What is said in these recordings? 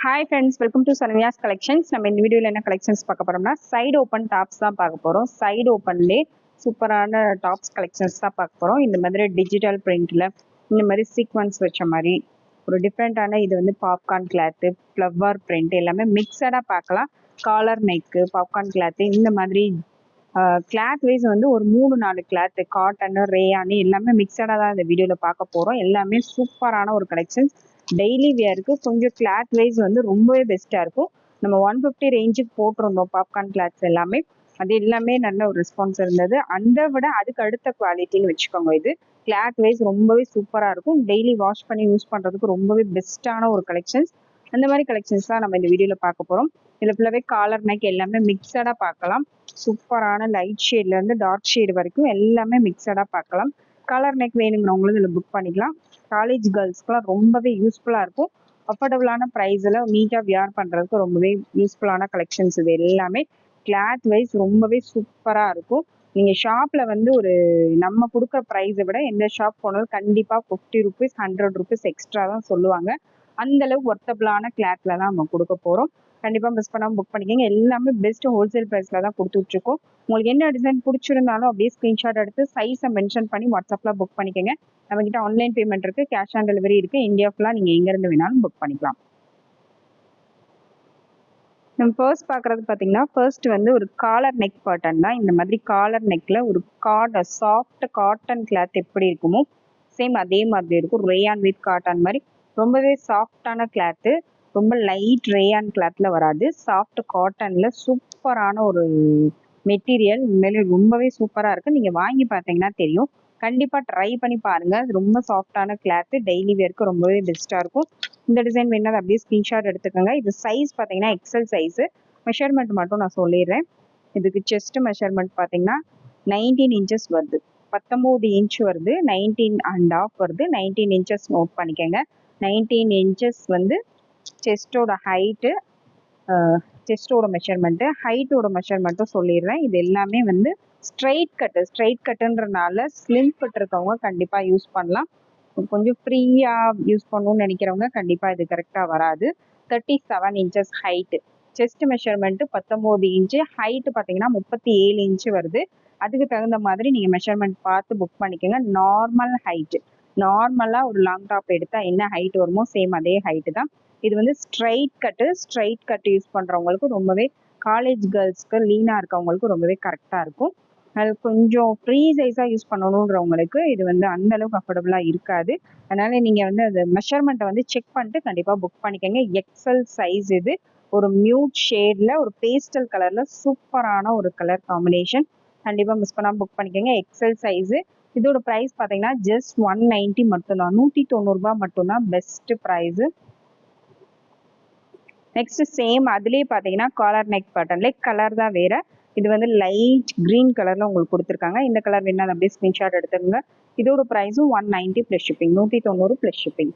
Hi friends welcome to Saranya's collections நம்ம இந்த வீடியோவில் என்ன கலெக்ஷன்ஸ் பார்க்க போகிறோம்னா சைடு ஓப்பன் டாப்ஸ் தான் பார்க்க போகிறோம் சைடு ஓப்பன்லேயே சூப்பரான டாப்ஸ் கலெக்ஷன்ஸ் தான் பார்க்க போகிறோம் இந்த மாதிரி டிஜிட்டல் பிரிண்டில் இந்த மாதிரி சீக்வன்ஸ் வச்ச மாதிரி ஒரு டிஃப்ரெண்ட்டான இது வந்து பாப்கார்ன் கிளாத்து ஃப்ளவர் பிரிண்ட் எல்லாமே மிக்சடாக பார்க்கலாம். காலர் நெக்கு பாப்கார்ன் கிளாத்து இந்த மாதிரி கிளாத் வைஸ் வந்து ஒரு மூணு நாலு கிளாத்து காட்டனு ரேயானு எல்லாமே மிக்சடாக தான் இந்த வீடியோவில் பார்க்க போகிறோம் எல்லாமே சூப்பரான ஒரு கலெக்ஷன்ஸ் டெய்லி வியருக்கு கொஞ்சம் கிளாத் வைஸ் வந்து ரொம்பவே பெஸ்ட்டாக இருக்கும். நம்ம ஒன் ஃபிஃப்டி ரேஞ்சுக்கு போட்டிருந்தோம் பாப்கார்ன் கிளாத்ஸ் எல்லாமே. அது எல்லாமே நல்ல ஒரு ரெஸ்பான்ஸ் இருந்தது. அந்த விட அதுக்கு அடுத்த குவாலிட்டின்னு வச்சுக்கோங்க இது. கிளாத் வைஸ் ரொம்பவே சூப்பராக இருக்கும். டெய்லி வாஷ் பண்ணி யூஸ் பண்ணுறதுக்கு ரொம்பவே பெஸ்ட்டான ஒரு கலெக்ஷன்ஸ் அந்த மாதிரி கலெக்ஷன்ஸ் தான் நம்ம இந்த வீடியோவில் பார்க்க போகிறோம் இதில் ஃபுல்லாகவே காலர் நெக் எல்லாமே மிக்சடாக பார்க்கலாம். சூப்பரான லைட் ஷேட்லேருந்து டார்க் ஷேட் வரைக்கும் எல்லாமே மிக்சடாக பார்க்கலாம். கலர் நெக் வேணுங்கிறவங்களும் இதில் புக் பண்ணிக்கலாம். காலேஜ் கேர்ள்ஸ்க்குலாம் ரொம்பவே யூஸ்ஃபுல்லாக இருக்கும். அஃபோர்டபுளான ப்ரைஸில் நீட்டாக வியர் பண்ணுறதுக்கு ரொம்பவே யூஸ்ஃபுல்லான கலெக்ஷன்ஸ் இது எல்லாமே. கிளாத் வைஸ் ரொம்பவே சூப்பராக இருக்கும். நீங்கள் ஷாப்பில் வந்து ஒரு நம்ம கொடுக்குற ப்ரைஸை விட எந்த ஷாப் போனாலும் கண்டிப்பாக fifty rupees hundred rupees extra தான் சொல்லுவாங்க. அந்தளவு ஒர்த்தபிளான கிளாத்தில் தான் நம்ம கொடுக்க போகிறோம் கண்டிப்பாக மிஸ் பண்ணாமல் புக் பண்ணிக்கோங்க. எல்லாமே பெஸ்ட் ஹோல்சேல் ப்ரைஸில் தான் கொடுத்துட்ருக்கோம் உங்களுக்கு என்ன டிசைன் பிடிச்சிருந்தாலும் அப்படியே ஸ்க்ரீன்ஷாட் எடுத்து சைஸை மென்ஷன் பண்ணி வாட்ஸ்அப்பில் புக் பண்ணிக்கோங்க. நம்மக்கிட்ட ஆன்லைன் பேமெண்ட் இருக்குது கேஷ் ஆன் டெலிவரி இருக்குது இந்தியா ஃபுல்லாக நீங்கள் எங்கேருந்து வேணாலும் புக் பண்ணிக்கலாம். நம்ம ஃபர்ஸ்ட் பார்க்குறது பார்த்தீங்கன்னா ஃபர்ஸ்ட் வந்து ஒரு காலர் நெக் பேட்டர்ன் தான். இந்த மாதிரி காலர் நெக்கில் ஒரு காட் சாஃப்ட் காட்டன் கிளாத் எப்படி இருக்குமோ சேம் அதே மாதிரி இருக்கும். ரேயான் வித் காட்டன் மாதிரி ரொம்பவே சாஃப்டான கிளாத்து ரொம்ப லைட் ரேயான் கிளாத்ல வராது. சாஃப்ட் காட்டன்ல சூப்பரான ஒரு மெட்டீரியல் உண்மையிலே ரொம்பவே சூப்பராக இருக்குது நீங்கள் வாங்கி பார்த்தீங்கன்னா தெரியும். கண்டிப்பாக ட்ரை பண்ணி பாருங்கள் ரொம்ப சாஃப்டான கிளாத்து டெய்லி வேர்க்கு ரொம்பவே பெஸ்ட்டாக இருக்கும். இந்த டிசைன் வேணால் அப்படியே ஸ்க்ரீன்ஷாட் எடுத்துக்கோங்க. இது சைஸ் பார்த்தீங்கன்னா எக்ஸல் சைஸு மெஷர்மெண்ட் மட்டும் நான் சொல்லிடுறேன். இதுக்கு செஸ்ட் மெஷர்மெண்ட் பார்த்தீங்கன்னா நைன்டீன் இன்ச்சஸ் வருது. பத்தொம்போது இன்ச் வருது. நைன்டீன் அண்ட் ஆஃப் வருது. நைன்டீன் இன்ச்சஸ் நோட் பண்ணிக்கோங்க. நைன்டீன் இன்ச்சஸ் வந்து செஸ்டோட ஹைட்டு செஸ்டோட மெஷர்மெண்ட்டு ஹைட்டோட மெஷர்மெண்ட்டும் சொல்லிடுறேன். இது எல்லாமே வந்து ஸ்ட்ரைட் கட்டு ஸ்ட்ரைட் கட்டுன்றனால ஸ்லிம் கட் இருக்கவங்க கண்டிப்பாக யூஸ் பண்ணலாம். கொஞ்சம் ஃப்ரீயாக யூஸ் பண்ணணும்னு நினைக்கிறவங்க கண்டிப்பாக இது கரெக்டாக வராது. Thirty seven inches height chest measurement பத்தொம்போது இன்ச்சு ஹைட்டு பார்த்தீங்கன்னா முப்பத்தி ஏழு இன்ச்சு வருது. அதுக்கு தகுந்த மாதிரி நீங்கள் மெஷர்மெண்ட் பார்த்து புக் பண்ணிக்கோங்க. நார்மல் ஹைட்டு நார்மலாக ஒரு லாங் டாப் எடுத்தால் என்ன ஹைட் வருமோ சேம் அதே ஹைட்டு தான். இது வந்து straight cut straight cut use பண்ணுறவங்களுக்கு ரொம்பவே காலேஜ் கேர்ள்ஸ்க்கு லீனாக இருக்கவங்களுக்கு ரொம்பவே கரெக்டாக இருக்கும். அது கொஞ்சம் ஃப்ரீ சைஸாக யூஸ் பண்ணணுன்றவங்களுக்கு இது வந்து அந்த அளவுக்கு அஃபோர்டபுளாக இருக்காது. அதனால நீங்கள் வந்து அது மெஷர்மெண்ட்டை வந்து செக் பண்ணிட்டு கண்டிப்பாக புக் பண்ணிக்கோங்க. எக்ஸல் சைஸ் இது. ஒரு மியூட் ஷேடில் ஒரு பேஸ்டல் கலரில் சூப்பரான ஒரு கலர் காம்பினேஷன் கண்டிப்பாக மிஸ் பண்ணாமல் புக் பண்ணிக்கோங்க. எக்ஸல் சைஸு இதோட ப்ரைஸ் பார்த்தீங்கன்னா ஜஸ்ட் ஒன் நைன்ட்டி மட்டும்தான். நூற்றி தொண்ணூறுபா மட்டும்தான் பெஸ்ட்டு ப்ரைஸு நெக்ஸ்ட் சேம் அதுலேயே பார்த்தீங்கன்னா காலர் நெக் பட்டன்லேயே கலர் தான் வேறு. இது வந்து லைட் க்ரீன் கலரில் உங்களுக்கு கொடுத்துருக்காங்க. இந்த கலர் வேணா அப்படியே ஸ்க்ரீன்ஷாட் எடுத்துக்கோங்க. இதோட ப்ரைஸும் ஒன் நைன்ட்டி ப்ளஸ் ஷிப்பிங் நூற்றி தொண்ணூறு ப்ளஸ் ஷிப்பிங்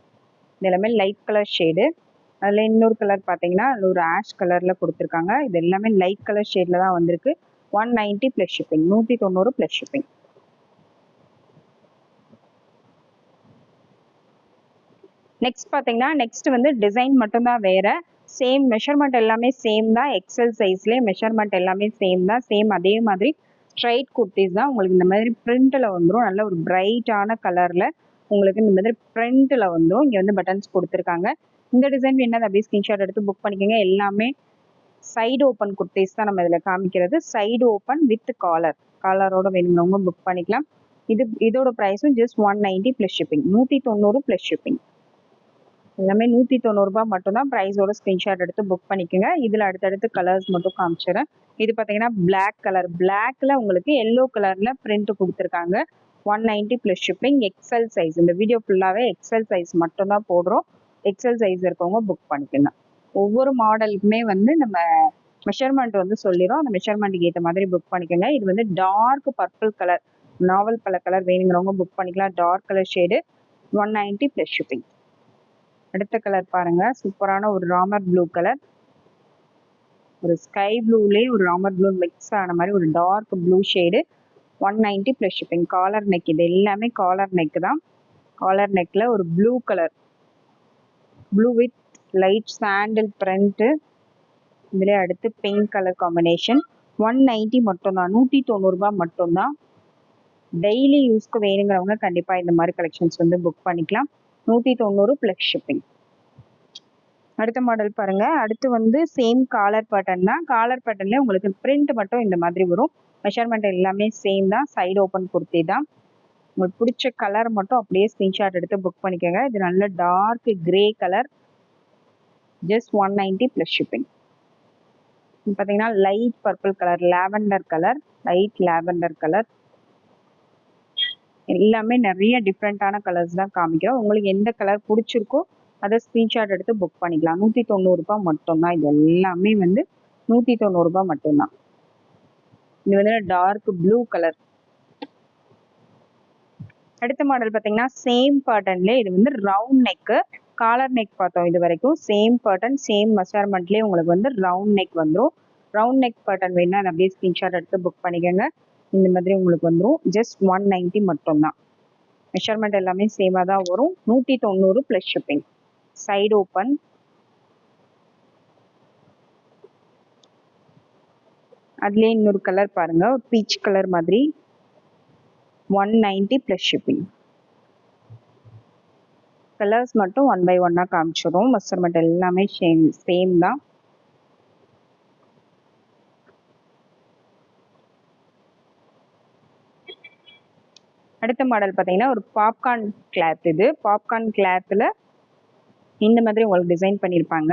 இது எல்லாமே லைட் கலர் ஷேடு அதில் இன்னொரு கலர் பார்த்தீங்கன்னா அதில் ஒரு ஆஷ் கலரில் கொடுத்துருக்காங்க. இது எல்லாமே லைட் கலர் ஷேடில் தான் வந்திருக்கு. ஒன் நைன்ட்டி ப்ளஸ் ஷிப்பிங் நூற்றி தொண்ணூறு ப்ளஸ் ஷிப்பிங் நெக்ஸ்ட் பார்த்தீங்கன்னா நெக்ஸ்ட் வந்து டிசைன் மட்டும்தான் வேறு. சேம் மெஷர்மெண்ட் எல்லாமே சேம் தான். எக்ஸல் சைஸ்லேயே மெஷர்மெண்ட் எல்லாமே சேம் தான். சேம் அதே மாதிரி ஸ்ட்ரைட் குர்த்திஸ் தான். உங்களுக்கு இந்த மாதிரி பிரிண்டில் வந்துடும் நல்ல ஒரு பிரைட்டான கலரில் உங்களுக்கு இந்த மாதிரி பிரிண்டில் வந்துடும் இங்கே வந்து பட்டன்ஸ் கொடுத்துருக்காங்க. இந்த டிசைன் என்னது அப்படியே ஸ்கிரீன்ஷாட் எடுத்து புக் பண்ணிக்கோங்க. எல்லாமே சைடு ஓப்பன் குர்த்திஸ் தான் நம்ம இதில் காமிக்கிறது. சைடு ஓப்பன் வித் காலர் காலரோட வேணுங்கிறவங்க புக் பண்ணிக்கலாம். இது இதோட ப்ரைஸும் just one ninety plus shipping நூற்றி தொண்ணூறு ப்ளஸ் ஷிப்பிங் எல்லாமே நூற்றி தொண்ணூறுபா மட்டும்தான் ப்ரைஸோட ஸ்க்ரீன்ஷாட் எடுத்து புக் பண்ணிக்கோங்க. இதில் அடுத்தடுத்து கலர்ஸ் மட்டும் காமிச்சிடுறேன். இது பார்த்தீங்கன்னா பிளாக் கலர் பிளாக்கில் உங்களுக்கு எல்லோ கலரில் பிரிண்ட் கொடுத்துருக்காங்க. One ninety plus shipping XL size இந்த வீடியோ ஃபுல்லாகவே எக்ஸல் சைஸ் மட்டும்தான் போடுறோம். எக்ஸல் சைஸ் இருக்கவங்க புக் பண்ணிக்கோங்க. ஒவ்வொரு மாடலுக்குமே வந்து நம்ம மெஷர்மெண்ட் வந்து சொல்லிடும் அந்த மெஷர்மெண்ட்டுக்கு ஏற்ற மாதிரி புக் பண்ணிக்கோங்க. இது வந்து டார்க் பர்பிள் கலர் நாவல் பல கலர் வேணுங்கிறவங்க புக் பண்ணிக்கலாம். Dark colour shade one ninety plus shipping அடுத்த கலர் பாருங்க. சூப்பரான ஒரு ராமர் ப்ளூ கலர் ஒரு ஸ்கை ப்ளூலேயே ஒரு ராமர் ப்ளூ மிக்ஸ் ஆன மாதிரி ஒரு dark blue shade one ninety plus shipping collar neck இது எல்லாமே காலர் நெக் தான். காலர் நெக்கில் ஒரு blue colour blue with light sandal print இதிலே அடுத்து pink colour combination one ninety மட்டும்தான் நூற்றி தொண்ணூறுரூபா மட்டும்தான் டெய்லி யூஸ்க்கு வேணுங்கிறவங்க கண்டிப்பாக இந்த மாதிரி கலெக்ஷன்ஸ் வந்து புக் பண்ணிக்கலாம். நூற்றி தொண்ணூறு ப்ளஸ் ஷிப்பிங் அடுத்த மாடல் பாருங்க. அடுத்து வந்து சேம் காலர் பேட்டர்ன் தான். காலர் பேட்டர்ன்ல உங்களுக்கு பிரிண்ட் மட்டும் இந்த மாதிரி வரும். மெஷர்மெண்ட் எல்லாமே சேம் தான். சைடு ஓப்பன் குர்த்தி தான். உங்களுக்கு பிடிச்ச கலர் மட்டும் அப்படியே ஸ்கிரீன்ஷாட் எடுத்து புக் பண்ணிக்கோங்க. இது நல்ல dark grey colour just one ninety plus shipping பார்த்தீங்கன்னா light purple colour lavender colour light lavender colour எல்லாமே நிறைய டிஃப்ரெண்ட்டான கலர்ஸ் தான் காமிக்கிறோம். உங்களுக்கு எந்த கலர் பிடிச்சிருக்கோ அதை ஸ்க்ரீன்ஷாட் எடுத்து புக் பண்ணிக்கலாம். நூற்றி தொண்ணூறுரூபா மட்டும்தான். இது எல்லாமே வந்து நூற்றி தொண்ணூறுரூபா மட்டும்தான். இது வந்து டார்க் ப்ளூ கலர் அடுத்த மாடல் பார்த்தீங்கன்னா சேம் பேட்டர்ன்ல இது வந்து ரவுண்ட் நெக்கு காலர் நெக் பார்த்தோம் இது வரைக்கும். சேம் பேட்டர்ன் சேம் மெஷர்மெண்ட்லேயே உங்களுக்கு வந்து ரவுண்ட் நெக் வந்துடும் ரவுண்ட் நெக் பேட்டர்ன் வேணா அதை அப்படியே ஸ்கிரீன்ஷாட் எடுத்து புக் பண்ணிக்கோங்க. இந்த மாதிரி உங்களுக்கு வந்துடும் ஜஸ்ட் ஒன் நைன்ட்டி மட்டும்தான். மெஷர்மெண்ட் எல்லாமே சேமாக தான் வரும். நூற்றி தொண்ணூறு ப்ளஸ் ஷிப்பிங் சைடு ஓப்பன் அதுலேயே இன்னொரு கலர் பாருங்கள் பீச் கலர் மாதிரி. One ninety plus shipping colours மட்டும் ஒன் பை ஒன்னாக காமிச்சிடும் மெஷர்மெண்ட் எல்லாமே சேம் சேம் தான். அடுத்த மாடல் பார்த்தீங்கன்னா ஒரு பாப்கார்ன் கிளாத் இது. பாப்கார்ன் கிளாத்தில் இந்த மாதிரி உங்களுக்கு டிசைன் பண்ணியிருப்பாங்க.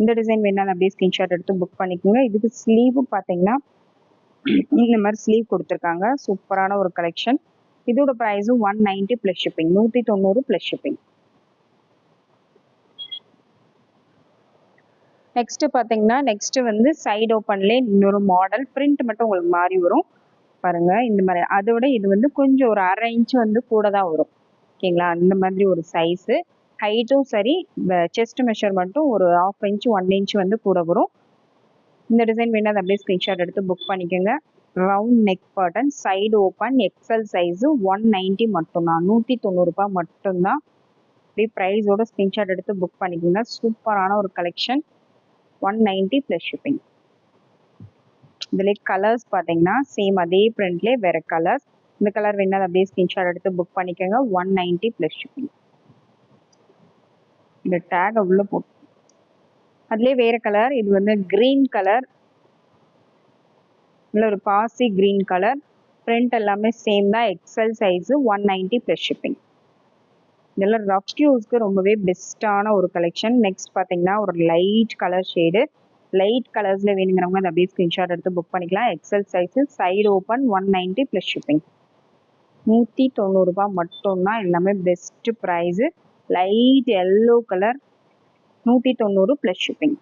இந்த டிசைன் வேணாலும் அப்படியே ஸ்கிரீன்ஷாட் எடுத்து புக் பண்ணிக்கோங்க. இதுக்கு ஸ்லீவும் பார்த்தீங்கன்னா இந்த மாதிரி ஸ்லீவ் கொடுத்துருக்காங்க. சூப்பரான ஒரு கலெக்ஷன் இதோட ப்ரைஸும் ஒன் நைன்ட்டி ப்ளஸ் ஷிப்பிங் நூற்றி தொண்ணூறு ப்ளஸ் ஷிப்பிங் நெக்ஸ்ட் பார்த்தீங்கன்னா நெக்ஸ்ட் வந்து சைடு ஓப்பன்லேயே இன்னொரு மாடல் பிரிண்ட் மட்டும் உங்களுக்கு மாறி வரும். பாருங்க. இந்த மாதிரி அதோட இது வந்து கொஞ்சம் ஒரு அரை இன்ச் வந்து கூட தான் வரும். ஓகேங்களா? இந்த மாதிரி ஒரு சைஸு ஹைட்டும் சரி செஸ்ட் மெஷர்மெண்ட்டும் ஒரு ஆஃப் இன்ச் ஒன் இன்ச் வந்து கூட வரும். இந்த டிசைன் வேணால் அதை அப்படியே ஸ்க்ரீன்ஷாட் எடுத்து புக் பண்ணிக்கோங்க. Round neck button side open XL size one ninety மட்டும்தான். நூற்றி தொண்ணூறுரூபா மட்டும்தான். அப்படியே ப்ரைஸோட ஸ்க்ரீன்ஷாட் எடுத்து புக் பண்ணிக்கோங்க. சூப்பரான ஒரு collection one ninety plus shipping இதுலேயே கலர்ஸ் பார்த்தீங்கன்னா சேம் அதே பிரிண்ட்லேயே வேறு கலர்ஸ் இந்த கலர் வேணால் அப்படியே ஸ்க்ரீன்ஷாட் எடுத்து புக் பண்ணிக்கோங்க. ஒன் நைன்ட்டி ப்ளஸ் ஷிப்பிங் இந்த டேக் அவ்வளோ போட்டு. அதுலேயே வேற கலர் இது வந்து கிரீன் கலர் இல்லை ஒரு பாசி க்ரீன் கலர் பிரிண்ட் எல்லாமே சேம் தான். XL size one ninety plus shipping இதெல்லாம் ரஃப் யூஸ்க்கு ரொம்பவே பெஸ்ட்டான ஒரு கலெக்ஷன் நெக்ஸ்ட் பார்த்தீங்கன்னா ஒரு லைட் கலர் ஷேடு லைட் கலர்ஸில் வேணுங்கிறவங்க அதை அப்படியே ஸ்க்ரீன்ஷாட் எடுத்து புக் பண்ணிக்கலாம். XL size side open one ninety plus shipping நூற்றி தொண்ணூறுரூபா மட்டும்தான் எல்லாமே best price light yellow colour நூற்றி தொண்ணூறு ப்ளஸ் ஷிப்பிங்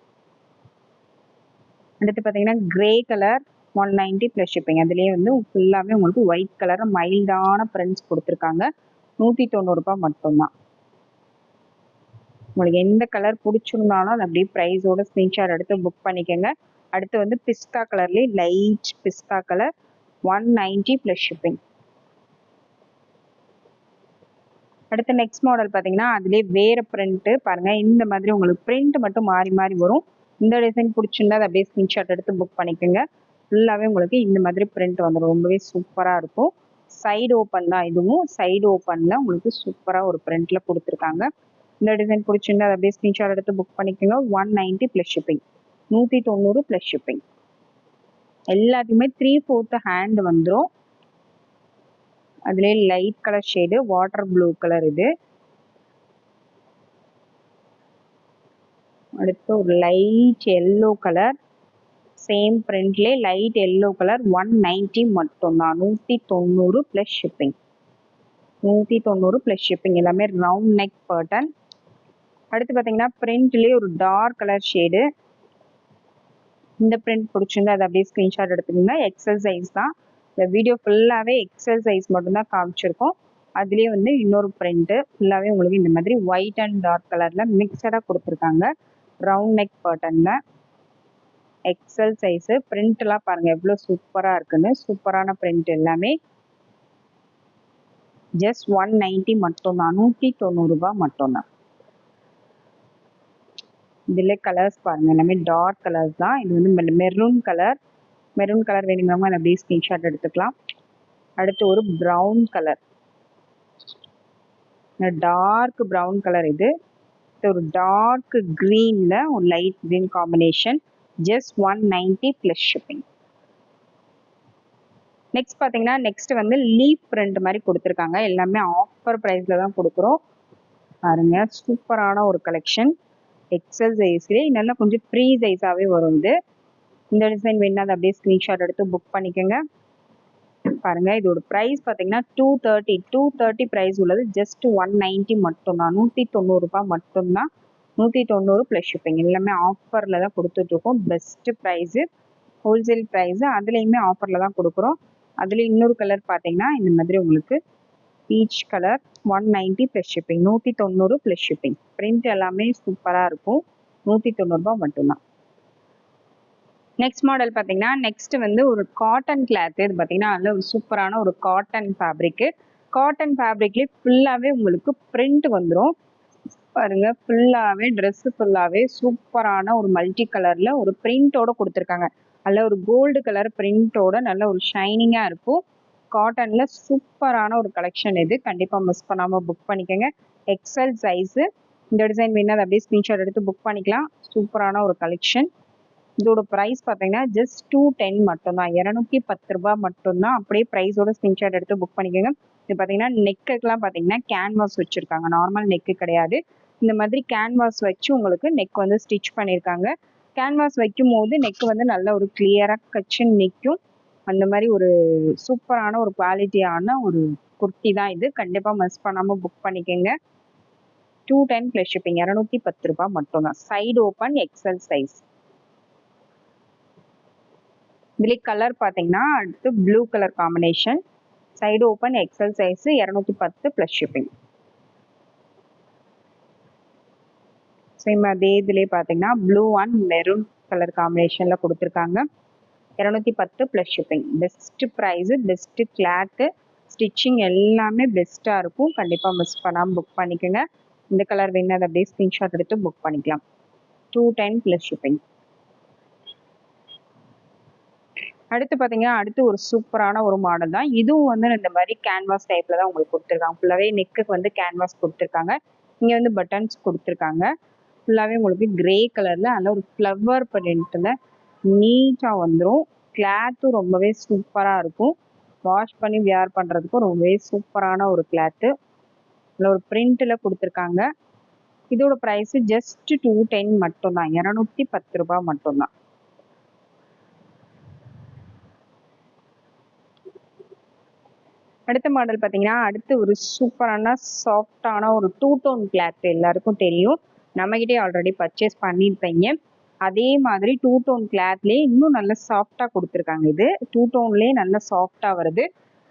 அடுத்து பார்த்தீங்கன்னா grey colour one ninety plus shipping அதுலேயே வந்து ஃபுல்லாகவே உங்களுக்கு ஒயிட் கலர் மைல்டான பிரிண்ட்ஸ் கொடுத்துருக்காங்க. நூற்றி தொண்ணூறுரூபா மட்டும்தான். உங்களுக்கு எந்த கலர் பிடிச்சிருந்தாலும் அது அப்படியே ப்ரைஸோட ஸ்க்ரீன்ஷாட் எடுத்து புக் பண்ணிக்கோங்க. அடுத்து வந்து பிஸ்தா கலர்லேயே லைட் பிஸ்தா colour one ninety plus shipping அடுத்து நெக்ஸ்ட் மாடல் பார்த்தீங்கன்னா அதுலேயே வேறு பிரிண்ட்டு பாருங்கள் இந்த மாதிரி உங்களுக்கு பிரிண்ட் மட்டும் மாறி மாறி வரும். இந்த டிசைன் பிடிச்சிருந்தா அதை அப்படியே ஸ்க்ரீன்ஷாட் எடுத்து புக் பண்ணிக்கோங்க. ஃபுல்லாகவே உங்களுக்கு இந்த மாதிரி பிரிண்ட் வந்துடும் ரொம்பவே சூப்பராக இருக்கும். சைடு ஓப்பன் தான் இதுவும். சைடு ஓப்பனில் உங்களுக்கு சூப்பராக ஒரு பிரிண்டில் கொடுத்துருக்காங்க. இந்த டிசைன் பிடிச்சிருந்தா அதை அப்படியே ஸ்க்ரீன்ஷாட் எடுத்து புக் பண்ணிக்கோங்க. ஒன் நைன்ட்டி ப்ளஸ் ஷிப்பிங் நூற்றி தொண்ணூறு ப்ளஸ் ஷிப்பிங் எல்லாத்தையுமே த்ரீ ஃபோர்த்து ஹேண்ட் வந்துடும் அதுலேயே light colour shade water blue colour இது. அடுத்து ஒரு light yellow colour same பிரிண்ட்லேயே light yellow colour one ninety மட்டும்தான். நூற்றி தொண்ணூறு ப்ளஸ் ஷிப்பிங் நூற்றி தொண்ணூறு ப்ளஸ் ஷிப்பிங் எல்லாமே ரவுண்ட் நெக் பேட்டர்ன் அடுத்து பார்த்தீங்கன்னா பிரிண்ட்லேயே ஒரு டார்க் கலர் ஷேடு இந்த பிரிண்ட் பிடிச்சிருந்தா அதை அப்படியே ஸ்க்ரீன்ஷாட் எடுத்துக்கோங்க. எக்ஸல் சைஸ் தான். இந்த வீடியோ ஃபுல்லாகவே எக்ஸல் சைஸ் மட்டும்தான் காமிச்சிருக்கோம். அதுலேயே வந்து இன்னொரு பிரிண்ட்டு ஃபுல்லாகவே உங்களுக்கு இந்த மாதிரி ஒயிட் அண்ட் டார்க் கலரில் மிக்சடாக கொடுத்துருக்காங்க. ரவுண்ட் நெக் பேட்டர்னில் எக்ஸல் சைஸு பிரிண்ட்லாம் பாருங்கள் எவ்வளோ சூப்பராக இருக்குன்னு. சூப்பரான பிரிண்ட் எல்லாமே. ஜஸ்ட் ஒன் நைன்ட்டி மட்டும்தான். நூற்றி தொண்ணூறுரூபா மட்டும்தான். இதில் கலர்ஸ் பாருங்கள் எல்லாமே டார்க் கலர்ஸ் தான். இது வந்து மெரூன் கலர் மெரூன் கலர் வேணுங்கிறவங்க அதை அப்படியே ஸ்க்ரீன்ஷாட் எடுத்துக்கலாம். அடுத்து ஒரு brown colour dark brown colour இது. ஒரு டார்க் க்ரீனில் ஒரு light green combination just one ninety plus shipping next பார்த்தீங்கன்னா நெக்ஸ்ட் வந்து லீஃப் பிரிண்ட் மாதிரி கொடுத்துருக்காங்க. எல்லாமே ஆஃபர் ப்ரைஸில் தான் கொடுக்குறோம். பாருங்க சூப்பரான ஒரு கலெக்ஷன் எக்ஸல் சைஸ்லேயே நல்லா கொஞ்சம் ஃப்ரீ சைஸாகவே வரும் இது இந்த டிசைன் வேணால் அதை அப்படியே ஸ்க்ரீன்ஷாட் எடுத்து புக் பண்ணிக்கோங்க. பாருங்க இதோட ப்ரைஸ் பார்த்தீங்கன்னா two thirty two thirty price உள்ளது. ஜஸ்ட் ஒன் நைன்ட்டி மட்டும்தான். நூற்றி தொண்ணூறுரூபா மட்டும்தான். நூற்றி தொண்ணூறு ப்ளஸ் ஷிப்பிங் எல்லாமே ஆஃபரில் தான் கொடுத்துட்ருக்கோம். பெஸ்ட்டு ப்ரைஸு ஹோல்சேல் ப்ரைஸு அதுலேயுமே ஆஃபரில் தான் கொடுக்குறோம். அதில் இன்னொரு கலர் பார்த்தீங்கன்னா இந்த மாதிரி உங்களுக்கு peach colour one ninety plus shipping நூற்றி தொண்ணூறு ப்ளஸ் ஷிப்பிங் பிரிண்ட் எல்லாமே சூப்பராக இருக்கும். நூற்றி தொண்ணூறுபா மட்டும்தான். நெக்ஸ்ட் மாடல் பார்த்தீங்கன்னா நெக்ஸ்ட் வந்து ஒரு காட்டன் கிளாத் இது பார்த்தீங்கன்னா நல்ல ஒரு சூப்பரான ஒரு காட்டன் ஃபேப்ரிக்கு காட்டன் ஃபேப்ரிக்லேயே ஃபுல்லாகவே உங்களுக்கு பிரிண்ட் வந்துடும் பாருங்க ஃபுல்லாகவே ட்ரெஸ்ஸு ஃபுல்லாகவே சூப்பரான ஒரு மல்டி கலரில் ஒரு பிரிண்டோட கொடுத்துருக்காங்க. நல்ல ஒரு கோல்டு கலர் பிரிண்டோட நல்ல ஒரு ஷைனிங்காக இருக்கும். காட்டனில் சூப்பரான ஒரு கலெக்ஷன் இது. கண்டிப்பாக மிஸ் பண்ணாமல் புக் பண்ணிக்கோங்க. எக்ஸல் சைஸு இந்த டிசைன் வேணும் அதை அப்படியே ஸ்க்ரீன்ஷாட் எடுத்து புக் பண்ணிக்கலாம். சூப்பரான ஒரு கலெக்ஷன் இதோட ப்ரைஸ் பார்த்தீங்கன்னா ஜஸ்ட் டூ டென் மட்டும்தான். இரநூத்தி பத்து ரூபா மட்டும்தான். அப்படியே ப்ரைஸோட ஸ்கிரீன்ஷாட் எடுத்து புக் பண்ணிக்கோங்க. இது பார்த்தீங்கன்னா நெக்குக்கெலாம் பார்த்தீங்கன்னா கேன்வாஸ் வச்சுருக்காங்க. நார்மல் நெக்கு கிடையாது. இந்த மாதிரி கேன்வாஸ் வச்சு உங்களுக்கு நெக் வந்து ஸ்டிச் பண்ணியிருக்காங்க. கேன்வாஸ் வைக்கும் போது நெக் வந்து நல்ல ஒரு கிளியராக கச்சுன்னு நிற்கும். அந்த மாதிரி ஒரு சூப்பரான ஒரு குவாலிட்டியான ஒரு குர்த்தி தான் இது. கண்டிப்பாக மிஸ் பண்ணாமல் புக் பண்ணிக்கோங்க. டூ டென் ப்ளஸ் ஷிப்பிங் இரநூத்தி பத்து ரூபாய் மட்டும்தான் சைடு ஓப்பன் எக்ஸல் சைஸ் இதுலேயே கலர் பார்த்தீங்கன்னா அடுத்து blue colour combination side open XL size இரநூத்தி பத்து ப்ளஸ் ஷிப்பிங் சேம் அதே இதுலேயே பார்த்தீங்கன்னா ப்ளூ அண்ட் மெரூன் கலர் காம்பினேஷனில் கொடுத்துருக்காங்க. இரநூத்தி பத்து plus shipping best price best cloth stitching எல்லாமே பெஸ்ட்டாக இருக்கும். கண்டிப்பாக மிஸ் பண்ணாமல் புக் பண்ணிக்கோங்க. இந்த கலர் வேணும் அதை அப்படியே ஸ்க்ரீன்ஷாட் எடுத்து புக் பண்ணிக்கலாம். டூ டென் ப்ளஸ் ஷிப்பிங் அடுத்து பார்த்தீங்கன்னா அடுத்து ஒரு சூப்பரான ஒரு மாடல் தான். இதுவும் வந்து இந்த மாதிரி கேன்வாஸ் டைப்பில் தான் உங்களுக்கு கொடுத்துருக்காங்க. ஃபுல்லாகவே நெக்குக்கு வந்து கேன்வாஸ் கொடுத்துருக்காங்க. இங்கே வந்து பட்டன்ஸ் கொடுத்துருக்காங்க. ஃபுல்லாகவே உங்களுக்கு கிரே கலரில் அதில் ஒரு ஃப்ளவர் பிரிண்ட்டில் நீட்டாக வந்துடும் கிளாத்தும் ரொம்பவே சூப்பராக இருக்கும். வாஷ் பண்ணி வியர் பண்ணுறதுக்கும் ரொம்பவே சூப்பரான ஒரு கிளாத்து இதில் ஒரு பிரிண்ட்டில் கொடுத்துருக்காங்க. இதோட ப்ரைஸு ஜஸ்ட் டூ டென் மட்டும்தான். இரநூத்தி பத்து ரூபா மட்டும்தான். அடுத்த மாடல் பார்த்தீங்கன்னா அடுத்து ஒரு சூப்பரான சாஃப்டான ஒரு டூ டோன் கிளாத் எல்லாருக்கும் தெரியும். நம்மகிட்டே ஆல்ரெடி பர்ச்சேஸ் பண்ணியிருப்பீங்க. அதே மாதிரி டூ டோன் கிளாத்லேயே இன்னும் நல்ல சாஃப்டாக கொடுத்துருக்காங்க இது. டூ டோன்லேயே நல்ல சாஃப்டாக வருது.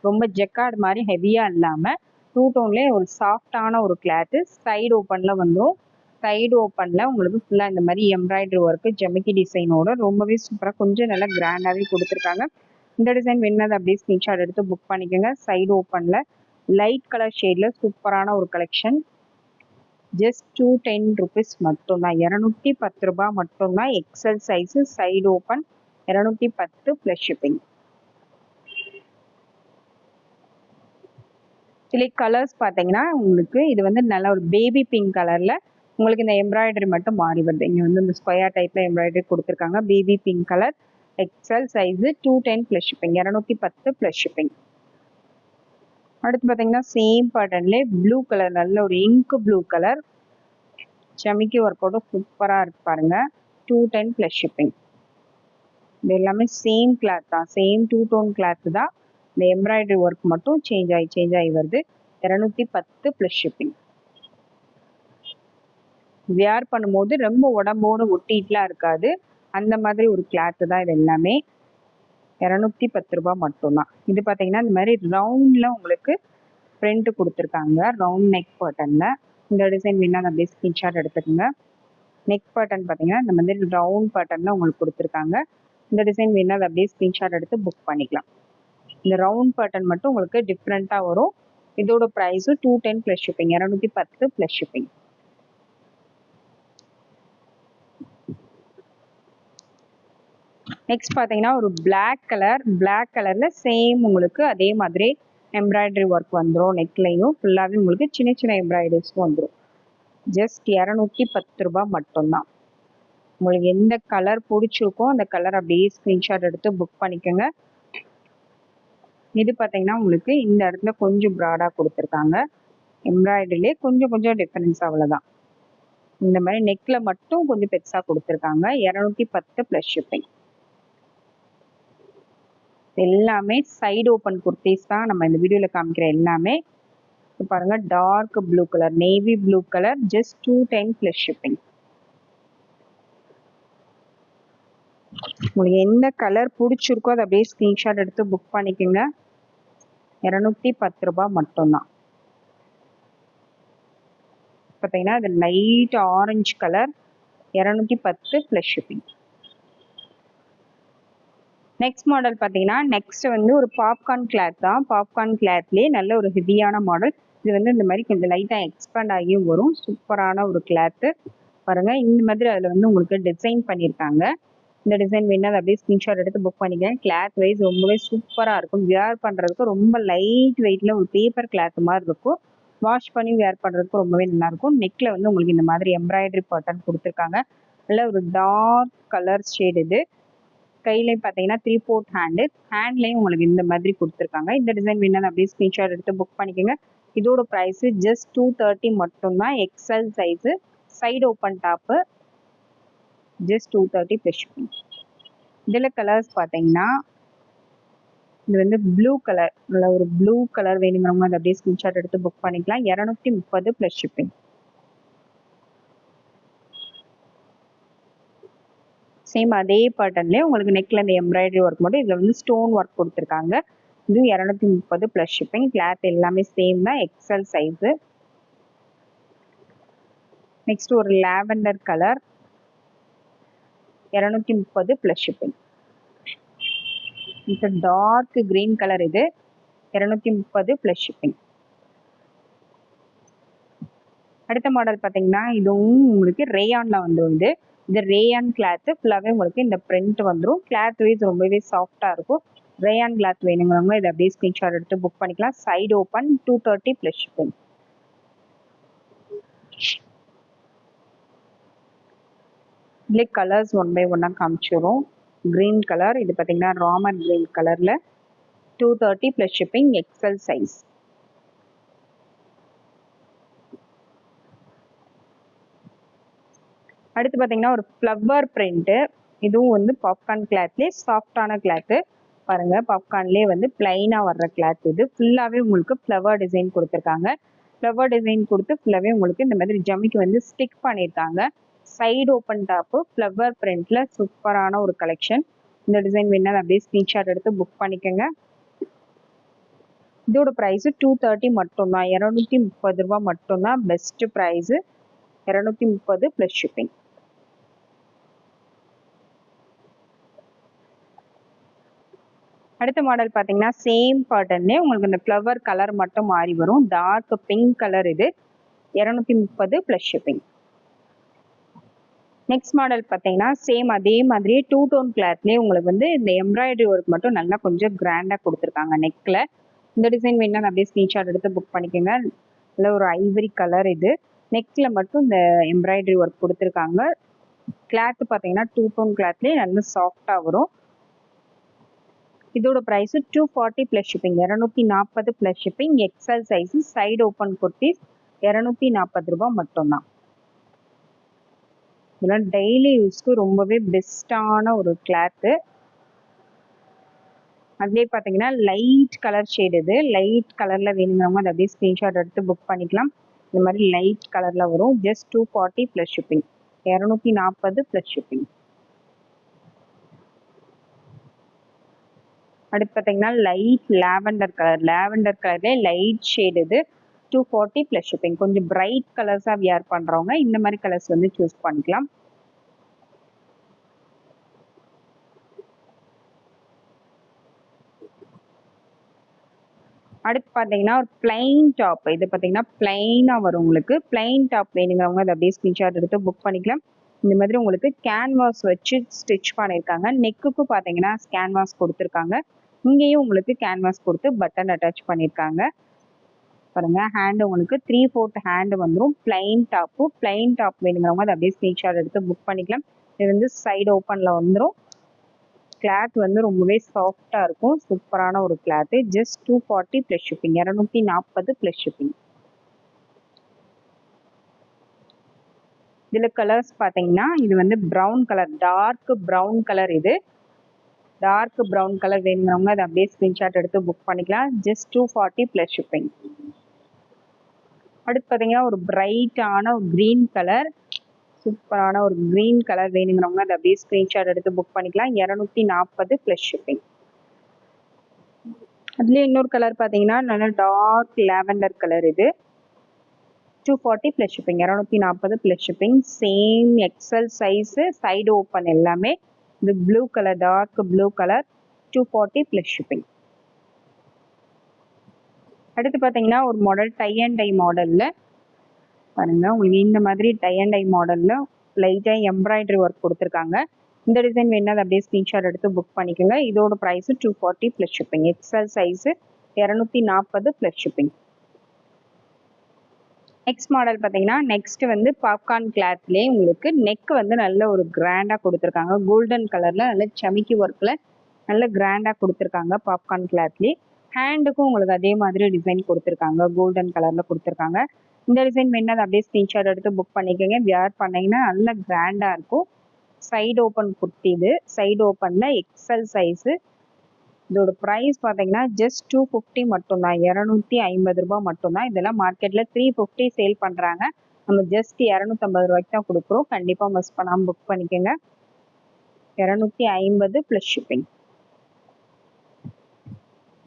ரொம்ப ஜெக்கார்டு மாதிரி ஹெவியாக இல்லாமல் டூ டோன்லேயே ஒரு சாஃப்டான ஒரு கிளாத்து சைடு ஓப்பனில் வந்துடும் சைடு ஓப்பனில் உங்களுக்கு ஃபுல்லாக இந்த மாதிரி எம்ப்ராய்டரி ஒர்க்கு ஜமிக்கி டிசைனோட ரொம்பவே சூப்பராக கொஞ்சம் நல்லா கிராண்டாகவே கொடுத்துருக்காங்க. இந்த டிசைன் வேணுனது அப்படியே ஸ்க்ரீன்ஷாட் எடுத்து புக் பண்ணிக்கோங்க. சைடு ஓப்பனில் லைட் கலர் ஷேடில் சூப்பரான ஒரு collection just two ten rupees மட்டும்தான். இரநூத்தி பத்து ரூபா மட்டும்தான் எக்ஸல் சைஸு சைடு ஓப்பன் இரநூத்தி பத்து ப்ளஸ் ஷிப்பிங் சில கலர்ஸ் பார்த்தீங்கன்னா உங்களுக்கு இது வந்து நல்ல ஒரு பேபி பிங்க் கலரில் உங்களுக்கு இந்த எம்ப்ராய்டரி மட்டும் மாறி வருது. இங்கே வந்து இந்த ஸ்கொயர் டைப்பில் எம்ப்ராய்டரி கொடுத்துருக்காங்க. Baby pink colour XL size two ten plus shipping இரநூத்தி பத்து ப்ளஸ் ஷிப்பிங் அடுத்து பார்த்தீங்கன்னா சேம் பேட்டர்ன்லேயே ப்ளூ கலர் நல்ல ஒரு இங்கு ப்ளூ கலர் செமிக்கி ஒர்க்கோட சூப்பராக இருக்கு பாருங்க. டூ டென் ப்ளஸ் ஷிப்பிங் இது எல்லாமே சேம் கிளாத் தான். சேம் டூ டோன் கிளாத் தான். இந்த எம்ப்ராய்டரி ஒர்க் மட்டும் சேஞ்ச் ஆகி சேஞ்ச் ஆகி வருது. இரநூத்தி பத்து ப்ளஸ் ஷிப்பிங் வியர் பண்ணும்போது ரொம்ப உடம்போடு ஒட்டிட்டுலாம் இருக்காது. அந்த மாதிரி ஒரு கிளாத்து தான் இது எல்லாமே. இரநூத்தி பத்து ரூபா மட்டும்தான். இது பார்த்தீங்கன்னா இந்த மாதிரி ரவுண்டில் உங்களுக்கு பிரிண்ட் கொடுத்துருக்காங்க. ரவுண்ட் நெக் பட்டனில் இந்த டிசைன் வேணால் அப்படியே ஸ்கிரீன்ஷாட் எடுத்துக்கோங்க. நெக் பட்டன் பார்த்தீங்கன்னா இந்த மாதிரி ரவுண்ட் பட்டனில் உங்களுக்கு கொடுத்துருக்காங்க. இந்த டிசைன் வேணால் அதை அப்படியே ஸ்கிரீன்ஷாட் எடுத்து புக் பண்ணிக்கலாம். இந்த ரவுண்ட் பட்டன் மட்டும் உங்களுக்கு டிஃப்ரெண்ட்டாக வரும். இதோட ப்ரைஸும் டூ டென் ப்ளஸ் ஷிப்பிங் இரநூத்தி பத்து ப்ளஸ் ஷிப்பிங் நெக்ஸ்ட் பார்த்தீங்கன்னா ஒரு பிளாக் கலர் பிளாக் கலரில் சேம் உங்களுக்கு அதே மாதிரி எம்ப்ராய்டரி ஒர்க் வந்துடும் நெக்லையும் ஃபுல்லாகவே உங்களுக்கு சின்ன சின்ன எம்ப்ராய்டரிஸும் வந்துடும் ஜஸ்ட் இரநூத்தி பத்து ரூபாய் மட்டும்தான். உங்களுக்கு எந்த கலர் பிடிச்சிருக்கோ அந்த கலர் அப்படியே ஸ்க்ரீன்ஷாட் எடுத்து புக் பண்ணிக்கோங்க. இது பார்த்தீங்கன்னா உங்களுக்கு இந்த இடத்துல கொஞ்சம் ப்ராடாக கொடுத்துருக்காங்க. எம்ப்ராய்டரிலே கொஞ்சம் கொஞ்சம் டிஃப்ரென்ஸ் அவ்வளோதான் இந்த மாதிரி நெக்கில் மட்டும் கொஞ்சம் பெருசாக கொடுத்துருக்காங்க. இரநூத்தி பத்து ப்ளஸ் ஷிப்பிங் எல்லாமே சைடு ஓப்பன் குர்த்திஸ் தான் நம்ம இந்த வீடியோவில் காமிக்கிற எல்லாமே. இப்போ பாருங்க dark blue colour navy blue colour just two ten plus shipping உங்களுக்கு எந்த கலர் பிடிச்சிருக்கோ அதை அப்படியே ஸ்க்ரீன்ஷாட் எடுத்து புக் பண்ணிக்கோங்க. இரநூத்தி பத்து ரூபாய் மட்டும்தான். பார்த்தீங்கன்னா அது லைட் ஆரஞ்சு கலர் இரநூத்தி பத்து ப்ளஸ் ஷிப்பிங் நெக்ஸ்ட் மாடல் பார்த்தீங்கன்னா நெக்ஸ்ட் வந்து ஒரு பாப்கார்ன் கிளாத் தான். பாப்கார்ன் கிளாத்லேயே நல்ல ஒரு ஹெவியான மாடல் இது வந்து இந்த மாதிரி கொஞ்சம் லைட்டாக எக்ஸ்பேண்ட் ஆகியும் வரும். சூப்பரான ஒரு கிளாத்து பாருங்கள் இந்த மாதிரி அதில் வந்து உங்களுக்கு டிசைன் பண்ணியிருக்காங்க. இந்த டிசைன் வேணா அதை அப்படியே ஸ்க்ரீன்ஷாட் எடுத்து புக் பண்ணிக்கேன் கிளாத் வைஸ் ரொம்பவே சூப்பராக இருக்கும். வியர் பண்ணுறதுக்கு ரொம்ப லைட் வெயிட்டில் ஒரு பேப்பர் கிளாத் மாதிரி இருக்கும். வாஷ் பண்ணி வியர் பண்ணுறதுக்கு ரொம்பவே நல்லாயிருக்கும் நெக்கில் வந்து உங்களுக்கு இந்த மாதிரி எம்ப்ராய்டரி பட்டன் கொடுத்துருக்காங்க. நல்ல ஒரு டார்க் கலர் ஷேட் இது. கையிலையும் பார்த்தீங்கன்னா த்ரீ ஃபோர்த் ஹேண்டு ஹேண்ட்லேயும் உங்களுக்கு இந்த மாதிரி கொடுத்துருக்காங்க. இந்த டிசைன் வேணும் அப்படியே ஸ்க்ரீன்ஷாட் எடுத்து புக் பண்ணிக்கோங்க. இதோட ப்ரைஸு ஜஸ்ட் டூ தேர்ட்டி மட்டும்தான் XL size side open top just two thirty plus shipping இதில் கலர்ஸ் பார்த்தீங்கன்னா இது வந்து ப்ளூ கலர் நல்ல ஒரு ப்ளூ கலர் வேணுங்கிறவங்க அதை அப்படியே ஸ்க்ரீன்ஷாட் எடுத்து புக் பண்ணிக்கலாம். இரநூத்தி முப்பது ப்ளஸ் ஷிப்பிங் சேம் அதே பேட்டர்ன்லேயே உங்களுக்கு நெக்கில் இந்த எம்ப்ராய்டரி ஒர்க் மட்டும் இதில் வந்து ஸ்டோன் ஒர்க் கொடுத்துருக்காங்க. இது இரநூத்தி முப்பது ப்ளஸ் ஷிப்பிங் கிளாத் எல்லாமே சேம் தான் எக்ஸல் சைஸு நெக்ஸ்ட் ஒரு லாவெண்டர் கலர் இரநூத்தி முப்பது ப்ளஸ் ஷிப்பிங் இது டார்க் கிரீன் கலர் இது. இரநூத்தி முப்பது ப்ளஸ் ஷிப்பிங் அடுத்த மாடல் பார்த்தீங்கன்னா இதுவும் உங்களுக்கு ரேயானில் வந்து இந்த ரேயான் கிளாத்து ஃபுல்லாகவே உங்களுக்கு இந்த பிரிண்ட் வந்துடும் கிளாத் வைஸ் ரொம்பவே சாஃப்டாக இருக்கும். ரேயான் கிளாத் வேணுங்கிறவங்க இதை அப்படியே ஸ்க்ரீன்ஷாட் எடுத்து புக் பண்ணிக்கலாம். Side open two thirty plus shipping இதுலேயே கலர்ஸ் ஒன் பை ஒன்னாக காமிச்சிடும் க்ரீன் கலர் இது பார்த்தீங்கன்னா ராமன் க்ரீன் கலரில் two thirty plus shipping XL size அடுத்து பார்த்தீங்கன்னா ஒரு ஃப்ளவர் பிரிண்ட்டு இதுவும் வந்து பாப்கார்ன் கிளாத்லேயே சாஃப்டான கிளாத்து பாருங்க பாப்கார்ன்லேயே வந்து பிளைனாக வர்ற கிளாத் இது. ஃபுல்லாகவே உங்களுக்கு ஃப்ளவர் டிசைன் கொடுத்துருக்காங்க. ஃப்ளவர் டிசைன் கொடுத்து ஃபுல்லாகவே உங்களுக்கு இந்த மாதிரி ஜமிக்கு வந்து ஸ்டிக் பண்ணியிருக்காங்க. சைடு ஓப்பன் டாப்பு ஃப்ளவர் பிரிண்ட்ல சூப்பரான ஒரு கலெக்ஷன் இந்த டிசைன் வேணாலும் அப்படியே ஸ்க்ரீன்ஷாட் எடுத்து புக் பண்ணிக்கோங்க. இதோட ப்ரைஸு டூ தேர்ட்டி மட்டும்தான். இரநூத்தி முப்பது ரூபா மட்டும்தான். பெஸ்ட்டு ப்ரைஸு இரநூத்தி முப்பது ப்ளஸ் ஷிப்பிங் அடுத்த மாடல் பார்த்தீங்கன்னா சேம் பேட்டர்னே உங்களுக்கு இந்த ஃப்ளவர் கலர் மட்டும் மாறி வரும். டார்க் பிங்க் கலர் இது. இரநூத்தி முப்பது ப்ளஸ் ஷிப்பிங் நெக்ஸ்ட் மாடல் பார்த்தீங்கன்னா சேம் அதே மாதிரி டூ டோன் கிளாத்லேயே உங்களுக்கு வந்து இந்த எம்ப்ராய்டரி ஒர்க் மட்டும் நல்லா கொஞ்சம் கிராண்டாக கொடுத்துருக்காங்க நெக்கில் இந்த டிசைன் வேணால் அப்படியே ஸ்க்ரீன்ஷாட் எடுத்து புக் பண்ணிக்கோங்க. நல்ல ஒரு ஐவரி கலர் இது. நெக்கில் மட்டும் இந்த எம்ப்ராய்டரி ஒர்க் கொடுத்துருக்காங்க. கிளாத் பார்த்தீங்கன்னா டூ டோன் கிளாத்லேயே நல்லா சாஃப்டாக வரும். இதோட price two forty plus shipping இரநூத்தி நாற்பது plus shipping XL size side open kurtis இரநூத்தி நாற்பது ரூபா மட்டும்தான். இதெல்லாம் டெய்லி யூஸ்க்கு ரொம்பவே பெஸ்ட்டான ஒரு கிளாத்து அதுலேயே பார்த்தீங்கன்னா லைட் கலர் ஷேடு இது. லைட் கலரில் வேணுங்கிறவங்க அதை அப்படியே ஸ்க்ரீன்ஷாட் எடுத்து புக் பண்ணிக்கலாம். இந்த மாதிரி லைட் கலரில் வரும். Just two forty plus shipping இரநூத்தி நாற்பது ப்ளஸ் ஷிப்பிங் அடுத்து பார்த்தீங்கன்னா லைட் லாவெண்டர் கலர் லாவெண்டர் கலர்லேயே லைட் ஷேட் இது டூ ஃபார்ட்டி ப்ளஸ் ஷிப்பிங் கொஞ்சம் பிரைட் கலர்ஸாக வியர் பண்ணுறவங்க இந்த மாதிரி கலர்ஸ் வந்து சூஸ் பண்ணிக்கலாம். அடுத்து பார்த்தீங்கன்னா ஒரு பிளைன் டாப் இது பார்த்தீங்கன்னா பிளைனாக வரும் உங்களுக்கு. பிளைன் டாப் வேணுங்கிறவங்க அதை அப்படியே ஸ்க்ரீன்ஷாட் எடுத்து புக் பண்ணிக்கலாம். இந்த மாதிரி உங்களுக்கு கேன்வாஸ் வச்சு ஸ்டிச் பண்ணியிருக்காங்க நெக்குக்கு பார்த்தீங்கன்னா கேன்வாஸ் கொடுத்துருக்காங்க. இங்கேயும் உங்களுக்கு கேன்வாஸ் கொடுத்து பட்டன் அட்டாச் பண்ணியிருக்காங்க பாருங்க ஹேண்ட் உங்களுக்கு த்ரீ ஃபோர்த் ஹேண்ட் வந்துடும் பிளைன் டாப்பு பிளைன் டாப் வேணுங்கிறவங்க அதை அப்படியே ஸ்க்ரீன்ஷாட் எடுத்து புக் பண்ணிக்கலாம். இது வந்து சைடு ஓப்பனில் வந்துடும் கிளாத் வந்து ரொம்பவே சாஃப்டாக இருக்கும். சூப்பரான ஒரு cloth just two forty plus shipping இரநூத்தி நாற்பது ப்ளஸ் ஷிப்பிங் இதில் கலர்ஸ் பார்த்தீங்கன்னா இது வந்து brown colour dark brown colour இது. டார்க் ப்ரௌன் கலர் வேணுங்கிறவங்க அதை அப்படியே ஸ்க்ரீன்ஷாட் எடுத்து புக் பண்ணிக்கலாம். Just two forty plus shipping அடுத்து பார்த்தீங்கன்னா ஒரு பிரைட்டான ஒரு க்ரீன் கலர் சூப்பரான ஒரு க்ரீன் கலர் வேணுங்கிறவங்க அதை அப்படியே ஸ்க்ரீன்ஷாட் எடுத்து புக் பண்ணிக்கலாம். இரநூத்தி நாற்பது ப்ளஸ் ஷிப்பிங் அதுலேயே இன்னொரு கலர் பார்த்தீங்கன்னா நல்ல டார்க் லேவெண்டர் கலர் இது. டூ ஃபார்ட்டி ப்ளஸ் ஷிப்பிங் இரநூத்தி நாற்பது plus shipping same XL size side open எல்லாமே. இது blue colour dark blue colour two forty plus shipping அடுத்து பார்த்தீங்கன்னா ஒரு மாடல் டை அண்ட் டை மாடலில் பாருங்க உங்களுக்கு இந்த மாதிரி டை அண்ட் டை மாடலில் லைட்டாக எம்ப்ராய்டரி ஒர்க் கொடுத்துருக்காங்க. இந்த டிசைன் வேணால் அப்படியே ஸ்க்ரீன்ஷாட் எடுத்து புக் பண்ணிக்கோங்க. இதோட price two forty plus shipping XL size இரநூத்தி நாற்பது ப்ளஸ் ஷிப்பிங் நெக்ஸ்ட் மாடல் பார்த்தீங்கன்னா நெக்ஸ்ட் வந்து பாப்கார்ன் கிளாத்லேயே உங்களுக்கு நெக் வந்து நல்ல ஒரு கிராண்டாக கொடுத்துருக்காங்க. கோல்டன் கலரில் நல்ல சமிக்கி ஒர்க்கில் நல்ல கிராண்டாக கொடுத்துருக்காங்க பாப்கார்ன் கிளாத்லேயே ஹேண்டுக்கும் உங்களுக்கு அதே மாதிரி டிசைன் கொடுத்துருக்காங்க. கோல்டன் கலரில் கொடுத்துருக்காங்க. இந்த டிசைன் வேணா அதை அப்படியே ஸ்க்ரீன்ஷாட் எடுத்து புக் பண்ணிக்கோங்க. வியர் பண்ணீங்கன்னா நல்ல கிராண்டாக இருக்கும். சைடு ஓப்பன் குர்த்தி இது. சைடு ஓப்பனில் எக்ஸல் சைஸு இதோட ப்ரைஸ் பார்த்தீங்கன்னா ஜஸ்ட் டூ ஃபிஃப்டி மட்டும்தான். இரநூத்தி ஐம்பது ரூபாய் மட்டும்தான். இதெல்லாம் மார்க்கெட்டில் த்ரீ ஃபிஃப்டி சேல் பண்ணுறாங்க நம்ம ஜஸ்ட் இரநூத்தம்பது ரூபாய்க்கு தான் கொடுக்குறோம். கண்டிப்பாக மிஸ் பண்ணாமல் புக் பண்ணிக்கோங்க. இரநூத்தி ஐம்பது ப்ளஸ் ஷிப்பிங்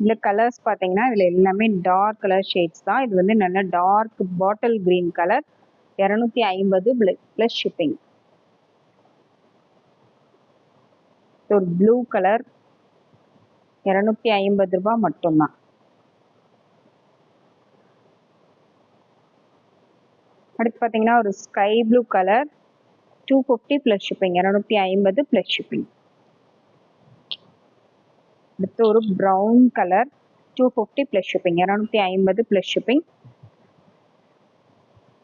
இதில் கலர்ஸ் பார்த்தீங்கன்னா இதில் எல்லாமே டார்க் கலர் ஷேட்ஸ் தான். இது வந்து நல்ல டார்க் பாட்டில் கிரீன் கலர் இரநூத்தி ஐம்பது ப்ளஸ் ஷிப்பிங் ஒரு ப்ளூ கலர் இரநூத்தி ஐம்பது ரூபாய் மட்டும்தான். அடுத்து பார்த்தீங்கன்னா ஒரு sky blue colour two fifty plus shipping இரநூத்தி ஐம்பது ப்ளஸ் ஷிப்பிங் அடுத்து ஒரு brown colour two fifty plus shipping இரநூத்தி ஐம்பது ப்ளஸ் ஷிப்பிங்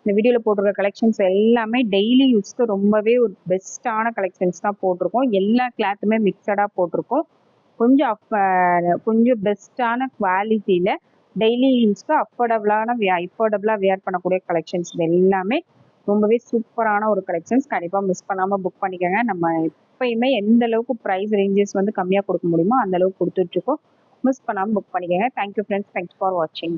இந்த வீடியோவில் போட்டிருக்க கலெக்ஷன்ஸ் எல்லாமே டெய்லி யூஸ்க்கு ரொம்பவே ஒரு பெஸ்ட்டான கலெக்ஷன்ஸ் தான் போட்டிருக்கோம். எல்லா கிளாத்துமே மிக்சடாக போட்டிருக்கோம். கொஞ்சம் அஃப் கொஞ்சம் பெஸ்ட்டான குவாலிட்டியில் டெய்லி யூஸ்க்கு அஃபோர்டபுளான வே அஃபோர்டபுளாக வேர் பண்ணக்கூடிய கலெக்ஷன்ஸ் இது எல்லாமே ரொம்பவே சூப்பரான ஒரு கலெக்ஷன்ஸ் கண்டிப்பாக மிஸ் பண்ணாமல் புக் பண்ணிக்கோங்க. நம்ம எப்பயுமே எந்த அளவுக்கு ப்ரைஸ் ரேஞ்சஸ் வந்து கம்மியாக கொடுக்க முடியுமோ அந்த அளவுக்கு கொடுத்துட்ருக்கோம் மிஸ் பண்ணாமல் புக் பண்ணிக்கோங்க. தேங்க்யூ ஃப்ரெண்ட்ஸ் தேங்க்ஸ் ஃபார் வாட்சிங்